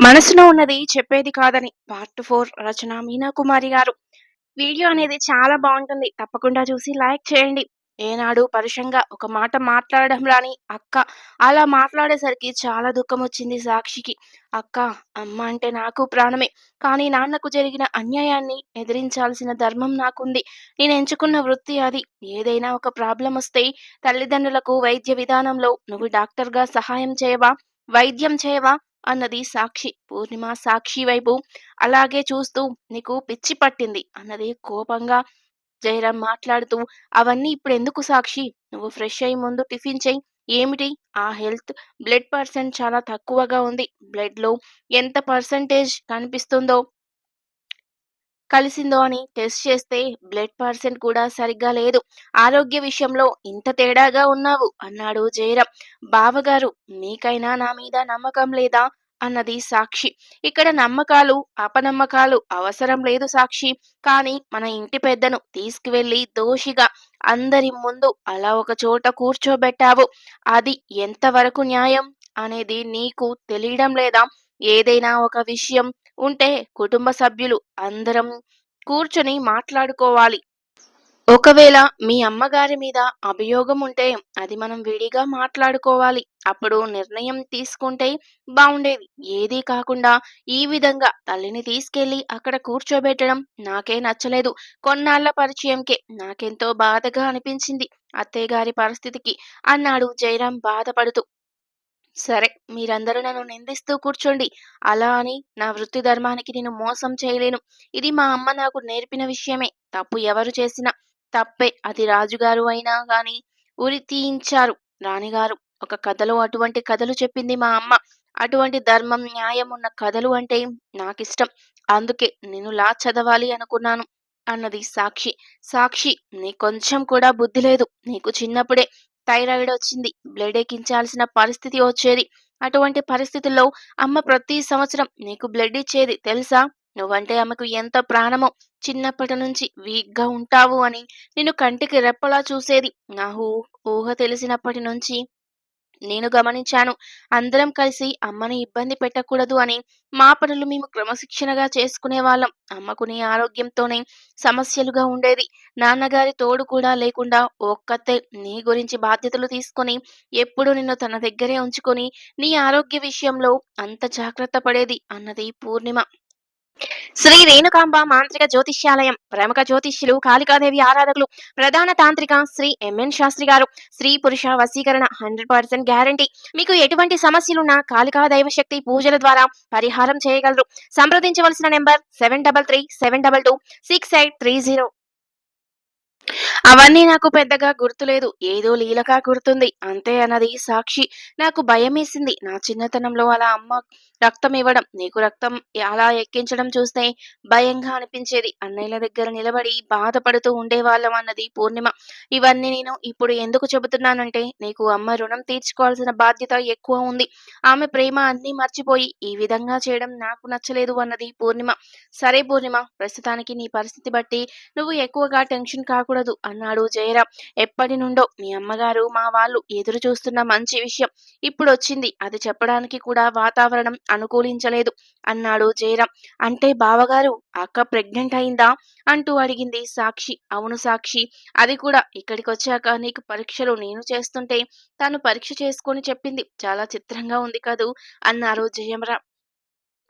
మనసులో ఉన్నది చెప్పేది కాదని part four Rachana Meena Kumari garu. Video అనేది చాలా బాగుంటుంది తప్పకుండా చూసి లైక్ చేయండి. ఏనాడు పరుషంగా ఒక మాట మాట్లాడడం రాని అక్క అలా మాట్లాడేసరికి చాలా దుఃఖం వచ్చింది సాక్షికి. అక్క, అమ్మ అంటే నాకు ప్రాణమే. కానీ నాన్నకు జరిగిన అన్యాయాన్ని ఎదిరించాల్సిన ధర్మం నాకుంది. నేను ఎంచుకున్న వృత్తి అది. ఏదైనా ఒక ప్రాబ్లమొస్తే తల్లిదండ్రులకు వైద్య విధానంలో నువ్వు డాక్టర్‌గా సహాయం చేయవా? వైద్యం చేయవా? అన్నది సాక్షి. పూర్ణిమ సాక్షి వైపు అలాగే చూస్తూ నీకు పిచ్చి పట్టింది అన్నది కోపంగా. జయరాం మాట్లాడుతూ అవన్నీ ఇప్పుడు ఎందుకు సాక్షి? నువ్వు ఫ్రెష్ అయ్యి ముందు టిఫిన్ చెయ్యి. ఏమిటి? ఆ హెల్త్ బ్లడ్ పర్సెంట్ చాలా తక్కువగా ఉంది. బ్లడ్‌లో ఎంత పర్సెంటేజ్ కనిపిస్తుందో కలిసిందో అని టెస్ట్ చేస్తే బ్లడ్ పర్సెంట్ కూడా సరిగ్గా లేదు. ఆరోగ్య విషయంలో ఇంత తేడాగా ఉన్నావు అన్నాడు జయరాం. బావగారు మీకైనా నా మీద నమ్మకం లేదా? అన్నది సాక్షి. ఇక్కడ నమ్మకాలు, అపనమ్మకాలు అవసరం లేదు సాక్షి. కానీ మన ఇంటి పెద్దను తీసుకువెళ్ళి దోషిగా అందరి ముందు అలా ఒక చోట కూర్చోబెట్టావు. అది ఎంతవరకు న్యాయం అనేది నీకు తెలియడం లేదా? ఏదైనా ఒక విషయం ఉంటే కుటుంబ సభ్యులు అందరం కూర్చొని మాట్లాడుకోవాలి. ఒకవేళ మీ అమ్మగారి మీద అభియోగం ఉంటే అది మనం విడిగా మాట్లాడుకోవాలి. అప్పుడు నిర్ణయం తీసుకుంటే బాగుండేది ఏదీ కాకుండా ఈ విధంగా తల్లిని తీసుకెళ్ళి అక్కడ కూర్చోబెట్టడం నాకే నచ్చలేదు. కొన్నాళ్ళ పరిచయంకే నాకెంతో బాధగా అనిపించింది అత్తయ్యగారి పరిస్థితికి అన్నాడు జయరాం బాధపడుతూ. సరే మీరందరూ నన్ను నిందిస్తూ కూర్చోండి. అలా అని నా వృత్తి ధర్మానికి నేను మోసం చేయలేను. ఇది మా అమ్మ నాకు నేర్పిన విషయమే. తప్పు ఎవరు చేసినా తప్పే. అది రాజుగారు అయినా గాని ఉరి తీయించారు రాణిగారు. ఒక కథలో అటువంటి కథలు చెప్పింది మా అమ్మ. అటువంటి ధర్మం, న్యాయం ఉన్న కథలు అంటే నాకిష్టం. అందుకే నేను లా చదవాలి అనుకున్నాను అన్నది సాక్షి. సాక్షి నీ కొంచెం కూడా బుద్ధి లేదు. నీకు చిన్నప్పుడే థైరాయిడ్ వచ్చింది. బ్లడ్ ఎక్కించాల్సిన పరిస్థితి వచ్చేది. అటువంటి పరిస్థితుల్లో అమ్మ ప్రతి సంవత్సరం నీకు బ్లడ్ ఇచ్చేది తెలుసా? నువ్వంటే ఆమెకు ఎంత ప్రాణమో. చిన్నప్పటి నుంచి వీక్‌గా ఉంటావు అని నిన్ను కంటికి రెప్పలా చూసేది. నా ఊహ తెలిసినప్పటి నుంచి నేను గమనించాను. అందరం కలిసి అమ్మని ఇబ్బంది పెట్టకూడదు అని మా పనులు మేము క్రమశిక్షణగా చేసుకునేవాళ్ళం. అమ్మకు నీ ఆరోగ్యంతోనే సమస్యలుగా ఉండేది. నాన్నగారి తోడు కూడా లేకుండా ఒక్కతే నీ గురించి బాధ్యతలు తీసుకొని ఎప్పుడు నిన్ను తన దగ్గరే ఉంచుకొని నీ ఆరోగ్య విషయంలో అంత జాగ్రత్త పడేది అన్నది పూర్ణిమ. శ్రీ రేణుకాంబ మాంత్రిక జ్యోతిష్యాలయం ప్రముఖ జ్యోతిష్యులు కాళికాదేవి ఆరాధకులు ప్రధాన తాంత్రిక శ్రీ ఎంఎన్ శాస్త్రి గారు. స్త్రీ పురుష వశీకరణ హండ్రెడ్ పర్సెంట్ గ్యారంటీ. మీకు ఎటువంటి సమస్యలున్నా కాళికా దైవశక్తి పూజల ద్వారా పరిహారం చేయగలరు. సంప్రదించవలసిన number seven double three seven double two six eight three zero. అవన్నీ నాకు పెద్దగా గుర్తులేదు. ఏదో లీలగా గుర్తుంది. అంతే అన్నది సాక్షి. నాకు భయమేసింది. నా చిన్నతనంలో అలా అమ్మ రక్తం ఇవ్వడం, నీకు రక్తం అలా ఎక్కించడం చూస్తే భయంగా అనిపించేది. అన్నయ్యల దగ్గర నిలబడి బాధపడుతూ ఉండేవాళ్ళం అన్నది పూర్ణిమ. ఇవన్నీ నేను ఇప్పుడు ఎందుకు చెబుతున్నానంటే నీకు అమ్మ రుణం తీర్చుకోవాల్సిన బాధ్యత ఎక్కువ ఉంది. ఆమె ప్రేమ అన్నీ మర్చిపోయి ఈ విధంగా చేయడం నాకు నచ్చలేదు అన్నది పూర్ణిమ. సరే పూర్ణిమ ప్రస్తుతానికి నీ పరిస్థితి బట్టి నువ్వు ఎక్కువగా టెన్షన్ కాకుండా కాకూడదు అన్నాడు జయరాం. ఎప్పటి నుండో మీ అమ్మగారు మా వాళ్ళు ఎదురు చూస్తున్న మంచి విషయం ఇప్పుడు వచ్చింది అది చెప్పడానికి కూడా వాతావరణం అనుకూలించలేదు అన్నాడు జయరాం. అంటే బావగారు అక్క ప్రెగ్నెంట్ అయిందా? అంటూ అడిగింది సాక్షి. అవును సాక్షి. అది కూడా ఇక్కడికి వచ్చాక నీకు పరీక్షలు నేను చేస్తుంటే తను పరీక్ష చేసుకొని చెప్పింది. చాలా చిత్రంగా ఉంది కదూ అన్నారు జయరాం.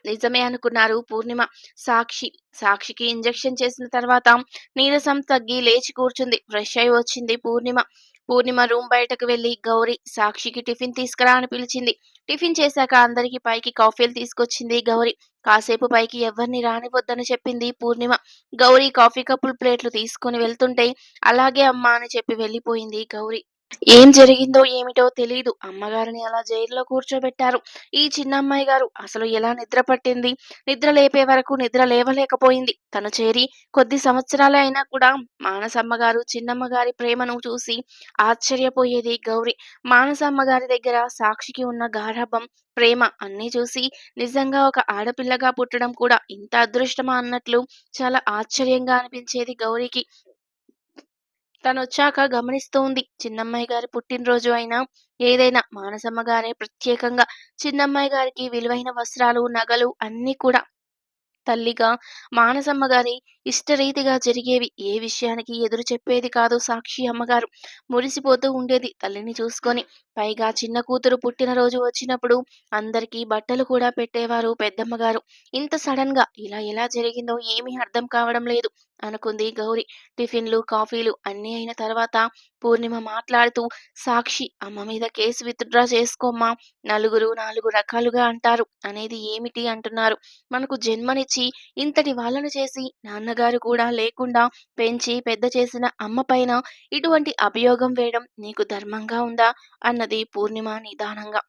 నిజమే అనుకున్నారు పూర్ణిమ. సాక్షి. సాక్షికి ఇంజెక్షన్ చేసిన తర్వాత నీరసం తగ్గి లేచి కూర్చుంది. ఫ్రెష్ అయి వచ్చింది పూర్ణిమ. పూర్ణిమ రూమ్ బయటకు వెళ్ళి గౌరి సాక్షికి టిఫిన్ తీసుకురా అని పిలిచింది. టిఫిన్ చేశాక అందరికి పైకి కాఫీలు తీసుకొచ్చింది గౌరి. కాసేపు పైకి ఎవరిని రానివద్దని చెప్పింది పూర్ణిమ. గౌరి కాఫీ కప్పులు ప్లేట్లు తీసుకుని వెళ్తుంటే అలాగే అమ్మా అని చెప్పి వెళ్ళిపోయింది గౌరి. ఏం జరిగిందో ఏమిటో తెలీదు. అమ్మగారిని అలా జైల్లో కూర్చోబెట్టారు. ఈ చిన్నమ్మాయి గారు అసలు ఎలా నిద్ర పట్టింది? నిద్ర లేపే వరకు నిద్ర లేవలేకపోయింది. తను చేరి కొద్ది సంవత్సరాలే అయినా కూడా మానసమ్మ గారు చిన్నమ్మ గారి ప్రేమను చూసి ఆశ్చర్యపోయేది గౌరి. మానసమ్మ గారి దగ్గర సాక్షికి ఉన్న గారాబం, ప్రేమ అన్నీ చూసి నిజంగా ఒక ఆడపిల్లగా పుట్టడం కూడా ఇంత అదృష్టమా అన్నట్లు చాలా ఆశ్చర్యంగా అనిపించేది గౌరికి. తనొచ్చాక గమనిస్తోంది చిన్నమ్మాయి గారి పుట్టినరోజు అయినా, ఏదైనా మానసమ్మ గారే ప్రత్యేకంగా చిన్నమ్మాయి గారికి విలువైన వస్త్రాలు, నగలు అన్నీ కూడా తల్లిగా మానసమ్మ గారి ఇష్టరీతిగా జరిగేవి. ఏ విషయానికి ఎదురు చెప్పేది కాదు సాక్షి అమ్మగారు. మురిసిపోతూ ఉండేది తల్లిని చూసుకొని. పైగా చిన్న కూతురు పుట్టినరోజు వచ్చినప్పుడు అందరికీ బట్టలు కూడా పెట్టేవారు పెద్దమ్మగారు. ఇంత సడన్గా ఇలా ఎలా జరిగిందో ఏమీ అర్థం కావడం లేదు అనుకుంది గౌరి. టిఫిన్‌లు, కాఫీలు అన్నీ అయిన తర్వాత పూర్ణిమ మాట్లాడుతూ సాక్షి అమ్మ మీద కేసు విత్‌డ్రా చేసుకోమ్మా. నలుగురు నాలుగు రకాలుగా అంటారు. అనేది ఏమిటి అంటున్నారు. మనకు జన్మనిచ్చి ఇంతటి వాళ్ళను చేసి నాన్నగారు కూడా లేకుండా పెంచి పెద్ద చేసిన అమ్మ పైన ఇటువంటి అభియోగం వేయడం నీకు ధర్మంగా ఉందా? అన్నది పూర్ణిమ నిదానంగా.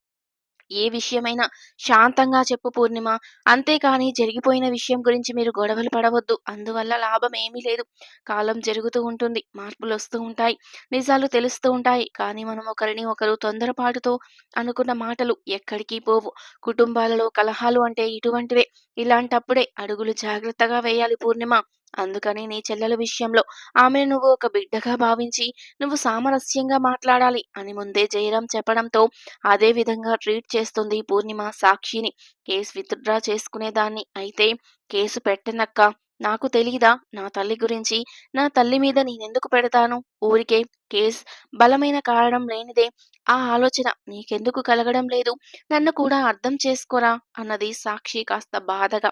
ఏ విషయమైనా శాంతంగా చెప్పు పూర్ణిమ. అంతేకాని జరిగిపోయిన విషయం గురించి మీరు గొడవలు పడవద్దు. అందువల్ల లాభం ఏమీ లేదు. కాలం జరుగుతూ ఉంటుంది. మార్పులు వస్తూ ఉంటాయి. నిజాలు తెలుస్తూ ఉంటాయి. కానీ మనం ఒకరిని ఒకరు తొందరపాటుతో అనుకున్న మాటలు ఎక్కడికి పోవు. కుటుంబాలలో కలహాలు అంటే ఇటువంటివే. ఇలాంటప్పుడే అడుగులు జాగ్రత్తగా వేయాలి పూర్ణిమ. అందుకని నీ చెల్లెల విషయంలో ఆమెను నువ్వు ఒక బిడ్డగా భావించి నువ్వు సామరస్యంగా మాట్లాడాలి అని ముందే జయరాం చెప్పడంతో అదే విధంగా ట్రీట్ చేస్తుంది పూర్ణిమ సాక్షిని. కేసు విత్‌డ్రా చేసుకునేదాన్ని అయితే కేసు పెట్టనక్క నాకు తెలీదా నా తల్లి గురించి? నా తల్లి మీద నేనెందుకు పెడతాను? ఊరికే కేస్ బలమైన కారణం లేనిదే ఆ ఆలోచన నీకెందుకు కలగడం లేదు? నన్ను కూడా అర్థం చేసుకోరా? అన్నది సాక్షి కాస్త బాధగా.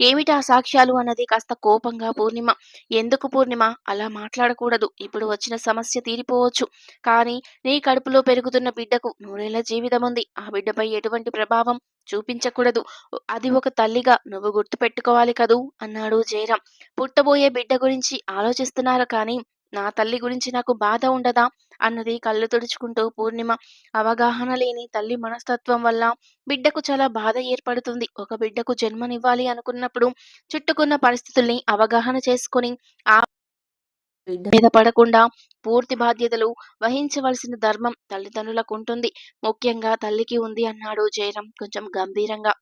ఏమిటా సాక్ష్యాలు అన్నది కాస్త కోపంగా పూర్ణిమ. ఎందుకు పూర్ణిమ అలా మాట్లాడకూడదు. ఇప్పుడు వచ్చిన సమస్య తీరిపోవచ్చు. కానీ నీ కడుపులో పెరుగుతున్న బిడ్డకు నూరేళ్ళ జీవితముంది. ఆ బిడ్డపై ఎటువంటి ప్రభావం చూపించకూడదు. అది ఒక తల్లిగా నువ్వు గుర్తుపెట్టుకోవాలి కదూ! అన్నాడు జయరాం. పుట్టబోయే బిడ్డ గురించి ఆలోచిస్తున్నారు కానీ నా తల్లి గురించి నాకు బాధ ఉండదా? అన్నది కళ్ళు తుడుచుకుంటూ పూర్ణిమ. అవగాహన లేని తల్లి మనస్తత్వం వల్ల బిడ్డకు చాలా బాధ ఏర్పడుతుంది. ఒక బిడ్డకు జన్మనివ్వాలి అనుకున్నప్పుడు చుట్టుకున్న పరిస్థితుల్ని అవగాహన చేసుకొని ఆ బిడ్డ మీద పడకుండా పూర్తి బాధ్యతలు వహించవలసిన ధర్మం తల్లిదండ్రులకు ఉంటుంది ముఖ్యంగా తల్లికి ఉంది అన్నాడు జయరాం కొంచెం గంభీరంగా.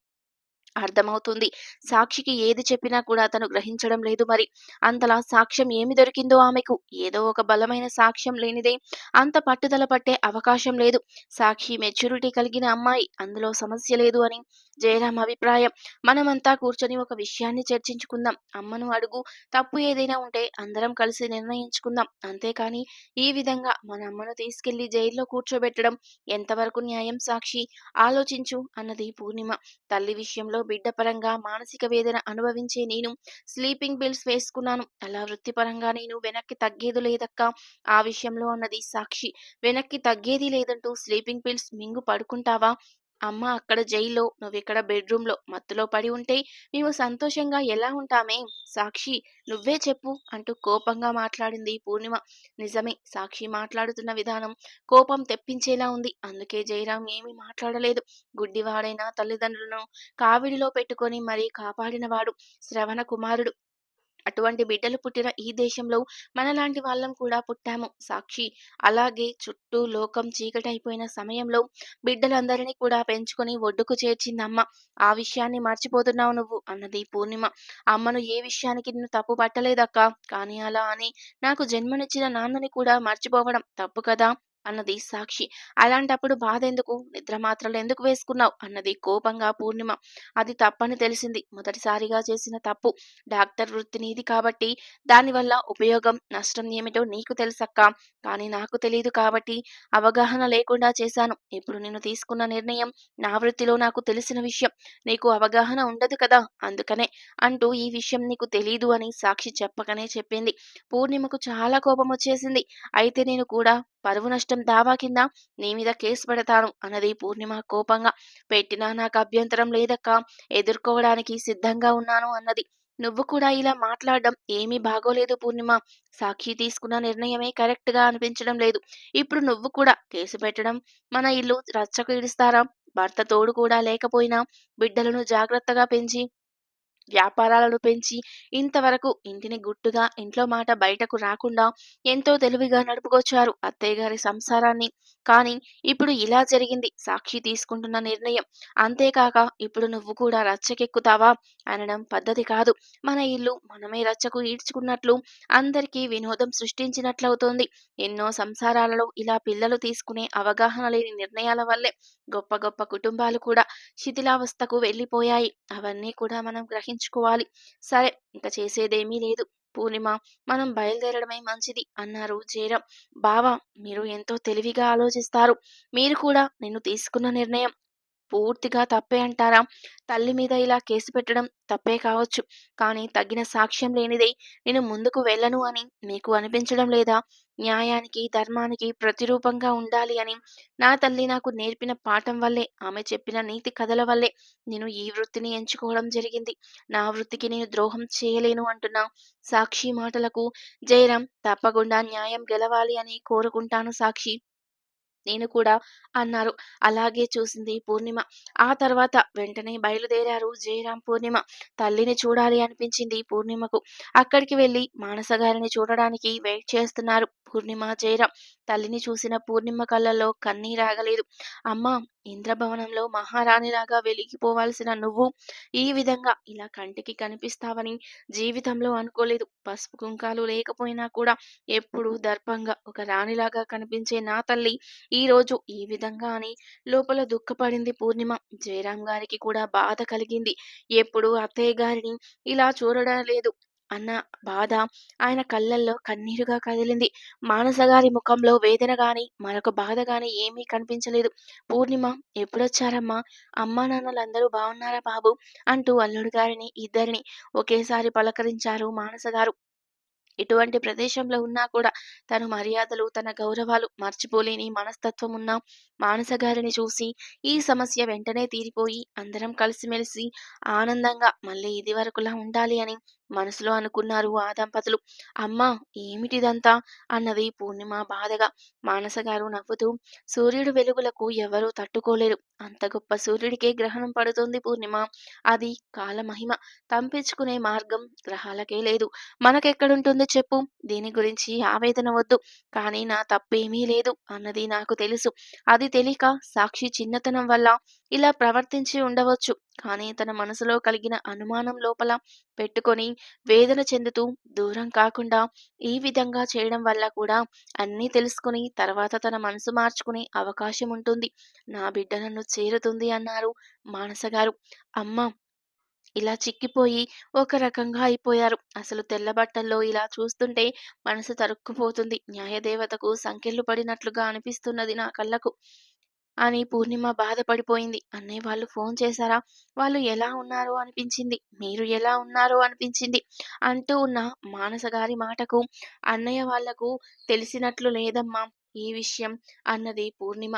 అర్థమవుతుంది. సాక్షికి ఏది చెప్పినా కూడా తను గ్రహించడం లేదు మరి. అంతలా సాక్ష్యం ఏమి దొరికిందో ఆమెకు. ఏదో ఒక బలమైన సాక్ష్యం లేనిదే అంత పట్టుదల పట్టే అవకాశం లేదు. సాక్షి మెచ్యూరిటీ కలిగిన అమ్మాయి. అందులో సమస్య లేదు అని జయరాం అభిప్రాయం. మనమంతా కూర్చొని ఒక విషయాన్ని చర్చించుకుందాం. అమ్మను అడుగు. తప్పు ఏదైనా ఉంటే అందరం కలిసి నిర్ణయించుకుందాం. అంతేకాని ఈ విధంగా మన అమ్మను తీసుకెళ్ళి జైల్లో కూర్చోబెట్టడం ఎంతవరకు న్యాయం సాక్షి? ఆలోచించు అన్నది పూర్ణిమ. తల్లి విషయంలో బిడ్డ పరంగా మానసిక వేదన అనుభవించే నేను స్లీపింగ్ పిల్స్ వేసుకున్నాను. అలా వృత్తిపరంగా నేను వెనక్కి తగ్గేది లేదక్క ఆ విషయంలో అన్నది సాక్షి. వెనక్కి తగ్గేది లేదంటూ స్లీపింగ్ పిల్స్ మింగు పడుకుంటావా? అమ్మ అక్కడ జైల్లో, నువ్విక్కడ బెడ్‌రూమ్‌లో మత్తులో పడి ఉంటే మేము సంతోషంగా ఎలా ఉంటామే? సాక్షి నువ్వే చెప్పు అంటూ కోపంగా మాట్లాడింది పూర్ణిమ. నిజమే సాక్షి మాట్లాడుతున్న విధానం కోపం తెప్పించేలా ఉంది. అందుకే జయరాం ఏమీ మాట్లాడలేదు. గుడ్డివాడైన తల్లిదండ్రులను కావిడిలో పెట్టుకొని మరీ కాపాడినవాడు శ్రవణ కుమారుడు. అటువంటి బిడ్డలు పుట్టిన ఈ దేశంలో మనలాంటి వాళ్ళం కూడా పుట్టాము సాక్షి. అలాగే చుట్టూ లోకం చీకటైపోయిన సమయంలో బిడ్డలందరినీ కూడా పెంచుకొని ఒడ్డుకు చేర్చిందమ్మ. ఆ విషయాన్ని మర్చిపోతున్నావు నువ్వు అన్నది పూర్ణిమ. అమ్మను ఏ విషయానికి నిన్ను తప్పు పట్టలేదక్కా. కానీ అలా అని నాకు జన్మనిచ్చిన నాన్నని కూడా మర్చిపోవడం తప్పు కదా! అన్నది సాక్షి. అలాంటప్పుడు బాధెందుకు? నిద్ర మాత్రలు ఎందుకు వేసుకున్నావు అన్నది కోపంగా పూర్ణిమ. అది తప్పని తెలిసింది. మొదటిసారిగా చేసిన తప్పు. డాక్టర్ వృత్తి నీది కాబట్టి దానివల్ల ఉపయోగం, నష్టం ఏమిటో నీకు తెలుసక్క కానీ నాకు తెలియదు కాబట్టి అవగాహన లేకుండా చేశాను. ఇప్పుడు నేను తీసుకున్న నిర్ణయం నా వృత్తిలో నాకు తెలిసిన విషయం. నీకు అవగాహన ఉండదు కదా! అందుకనే అంటూ ఈ విషయం నీకు తెలీదు అని సాక్షి చెప్పకనే చెప్పింది. పూర్ణిమకు చాలా కోపం వచ్చేసింది అయితే నేను కూడా పరువు నష్టం దావా కింద నీ మీద కేసు పెడతాను అన్నది పూర్ణిమ కోపంగా. పెట్టినా నాకు అభ్యంతరం లేదక్క ఎదుర్కోవడానికి సిద్ధంగా ఉన్నాను అన్నది. నువ్వు కూడా ఇలా మాట్లాడడం ఏమీ బాగోలేదు పూర్ణిమ. సాక్షి తీసుకున్న నిర్ణయమే కరెక్ట్‌గా అనిపించడం లేదు. ఇప్పుడు నువ్వు కూడా కేసు పెట్టడం మన ఇల్లు రచ్చకు ఇడుస్తారా భర్త తోడు కూడా లేకపోయినా బిడ్డలను జాగ్రత్తగా పెంచి వ్యాపారాలను పెంచి ఇంతవరకు ఇంటిని గుట్టుగా ఇంట్లో మాట బయటకు రాకుండా ఎంతో తెలివిగా నడుపుకొచ్చారు అత్తయ్య గారి సంసారాన్ని. కానీ ఇప్పుడు ఇలా జరిగింది. సాక్షి తీసుకుంటున్న నిర్ణయం. అంతేకాక ఇప్పుడు నువ్వు కూడా రచ్చకెక్కుతావా? అనడం పద్ధతి కాదు. మన ఇల్లు మనమే రచ్చకు ఈడ్చుకున్నట్లు అందరికీ వినోదం సృష్టించినట్లవుతోంది. ఎన్నో సంసారాలలో ఇలా పిల్లలు తీసుకునే అవగాహన లేని నిర్ణయాల వల్లే గొప్ప గొప్ప కుటుంబాలు కూడా శిథిలావస్థకు వెళ్ళిపోయాయి. అవన్నీ కూడా మనం గ్రహించుకోవాలి. సరే ఇంకా చేసేదేమీ లేదు. పూర్ణిమ మనం బయలుదేరడమే మంచిది అన్నారు జయరాం. బావా మీరు ఎంతో తెలివిగా ఆలోచిస్తారు. మీరు కూడా నేను తీసుకున్న నిర్ణయం. పూర్తిగా తప్పే అంటారా? తల్లి మీద ఇలా కేసు పెట్టడం తప్పే కావచ్చు. కానీ తగిన సాక్ష్యం లేనిదే నేను ముందుకు వెళ్ళను అని మీకు అనిపించడం లేదా? న్యాయానికి ధర్మానికి ప్రతిరూపంగా ఉండాలి అని నా తల్లి నాకు నేర్పిన పాఠం వల్లే ఆమె చెప్పిన నీతి కథల వల్లే నేను ఈ వృత్తిని ఎంచుకోవడం జరిగింది. నా వృత్తికి నేను ద్రోహం చేయలేను అంటున్నా సాక్షి మాటలకు జయరాం తప్పకుండా న్యాయం గెలవాలి అని కోరుకుంటాను సాక్షి. నేను కూడా అన్నారు. అలాగే చూసింది పూర్ణిమ. ఆ తర్వాత వెంటనే బయలుదేరారు జయరాం పూర్ణిమ. తల్లిని చూడాలి అనిపించింది పూర్ణిమకు. అక్కడికి వెళ్ళి మానస గారిని చూడడానికి వెయిట్ చేస్తున్నారు పూర్ణిమ జయరాం. తల్లిని చూసిన పూర్ణిమ కళ్ళల్లో కన్నీరాగలేదు అమ్మా ఇంద్రభవనంలో మహారాణిలాగా వెలిగిపోవాల్సిన నువ్వు ఈ విధంగా ఇలా కంటికి కనిపిస్తావని జీవితంలో అనుకోలేదు. పసుపు కుంకాలు లేకపోయినా కూడా ఎప్పుడు దర్పంగా ఒక రాణిలాగా కనిపించే నా తల్లి ఈ రోజు ఈ విధంగా అని లోపల దుఃఖపడింది పూర్ణిమ. జయరాం గారికి కూడా బాధ కలిగింది. ఎప్పుడు అత్తయ్య గారిని ఇలా చూడడం లేదు. అన్న బాధ ఆయన కళ్ళల్లో కన్నీరుగా కదిలింది. మానసగారి ముఖంలో వేదన గాని మరొక బాధ గాని ఏమీ కనిపించలేదు. పూర్ణిమ ఎప్పుడొచ్చారమ్మా? అమ్మా నాన్నలందరూ బాగున్నారా బాబు? అంటూ అల్లుడు గారిని ఇద్దరిని ఒకేసారి పలకరించారు మానసగారు. ఇటువంటి ప్రదేశంలో ఉన్నా కూడా తను మర్యాదలు తన గౌరవాలు మర్చిపోలేని మనస్తత్వం ఉన్న మానసగారిని చూసి ఈ సమస్య వెంటనే తీరిపోయి అందరం కలిసిమెలిసి ఆనందంగా మళ్ళీ ఇది వరకులా ఉండాలి అని మనసులో అనుకున్నారు ఆ దంపతులు. అమ్మా ఏమిటిదంతా? అన్నది పూర్ణిమ బాధగా. మానస గారు నవ్వుతూ సూర్యుడు వెలుగులకు ఎవరూ తట్టుకోలేరు. అంత గొప్ప సూర్యుడికే గ్రహణం పడుతుంది పూర్ణిమ. అది కాలమహిమ తంపించుకునే మార్గం గ్రహాలకే లేదు. మనకెక్కడుంటుంది చెప్పు. దీని గురించి ఆవేదన వద్దు. కానీ నా తప్పేమీ లేదు అన్నది నాకు తెలుసు. అది తెలియక సాక్షి చిన్నతనం వల్ల ఇలా ప్రవర్తించి ఉండవచ్చు. కానీ తన మనసులో కలిగిన అనుమానం లోపల పెట్టుకొని వేదన చెందుతూ దూరం కాకుండా ఈ విధంగా చేయడం వల్ల కూడా అన్నీ తెలుసుకుని తర్వాత తన మనసు మార్చుకునే అవకాశం ఉంటుంది. నా బిడ్డ నన్ను చేరుతుంది అన్నారు మానస గారు. అమ్మ! ఇలా చిక్కిపోయి ఒక రకంగా అయిపోయారు. అసలు తెల్ల బట్టల్లో ఇలా చూస్తుంటే మనసు తరుక్కుపోతుంది. న్యాయదేవతకు సంకెళ్ళు పడినట్లుగా అనిపిస్తున్నది నా కళ్ళకు. అని పూర్ణిమ బాధపడిపోయింది. అన్నయ్య వాళ్ళు ఫోన్ చేశారా? వాళ్ళు ఎలా ఉన్నారో? అనిపించింది. మీరు ఎలా ఉన్నారో? అనిపించింది. అంటూ ఉన్న మానస గారి మాటకు అన్నయ్య వాళ్ళకు తెలిసినట్లు లేదమ్మా ఈ విషయం అన్నది పూర్ణిమ.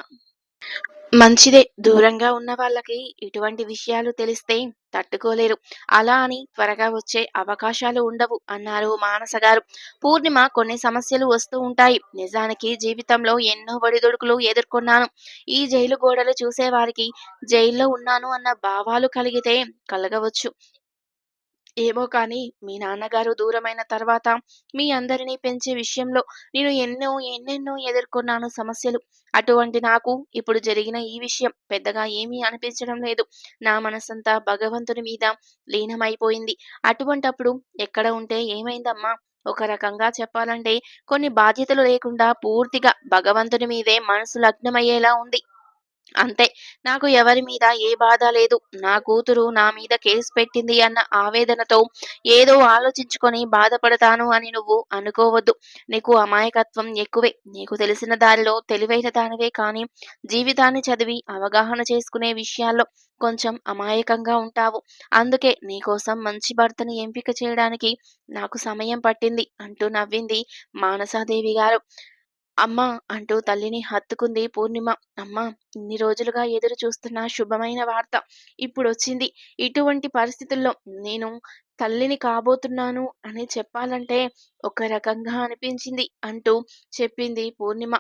మంచిదే. దూరంగా ఉన్న వాళ్ళకి ఇటువంటి విషయాలు తెలిస్తే తట్టుకోలేరు. అలా అని త్వరగా వచ్చే అవకాశాలు ఉండవు అన్నారు మానస గారు. పూర్ణిమ కొన్ని సమస్యలు వస్తూ ఉంటాయి. నిజానికి జీవితంలో ఎన్నో ఒడిదుడుకులు ఎదుర్కొన్నాను. ఈ జైలు గోడలు చూసేవారికి జైల్లో ఉన్నాను అన్న భావాలు కలిగితే కలగవచ్చు. ఏమో కానీ మీ నాన్నగారు దూరమైన తర్వాత మీ అందరినీ పెంచే విషయంలో నేను ఎన్నో ఎన్నెన్నో ఎదుర్కొన్నాను సమస్యలు. అటువంటి నాకు ఇప్పుడు జరిగిన ఈ విషయం పెద్దగా ఏమీ అనిపించడం లేదు. నా మనసంతా భగవంతుని మీద లీనమైపోయింది. అటువంటప్పుడు ఎక్కడ ఉంటే ఏమైందమ్మా? ఒక రకంగా చెప్పాలంటే కొన్ని బాధ్యతలు లేకుండా పూర్తిగా భగవంతుని మీదే మనసు లగ్నమయ్యేలా ఉంది. అంతే. నాకు ఎవరి మీద ఏ బాధ లేదు. నా కూతురు నా మీద కేసు పెట్టింది అన్న ఆవేదనతో ఏదో ఆలోచించుకొని బాధపడతాను అని నువ్వు అనుకోవద్దు. నీకు అమాయకత్వం ఎక్కువే. నీకు తెలిసిన దారిలో తెలివైన దానివే కానీ జీవితాన్ని చదివి అవగాహన చేసుకునే విషయాల్లో కొంచెం అమాయకంగా ఉంటావు. అందుకే నీకోసం మంచి భర్తని ఎంపిక చేయడానికి నాకు సమయం పట్టింది అంటూ నవ్వింది మానసాదేవి గారు. అమ్మా అంటూ తల్లిని హత్తుకుంది పూర్ణిమ. అమ్మా ఇన్ని రోజులుగా ఎదురు చూస్తున్న శుభమైన వార్త ఇప్పుడొచ్చింది. ఇటువంటి పరిస్థితుల్లో నేను తల్లిని కాబోతున్నాను అని చెప్పాలంటే ఒక రకంగా అనిపించింది అంటూ చెప్పింది పూర్ణిమ.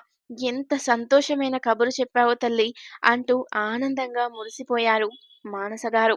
ఎంత సంతోషమైన కబురు చెప్పావు తల్లి అంటూ ఆనందంగా మురిసిపోయారు మానసగారు.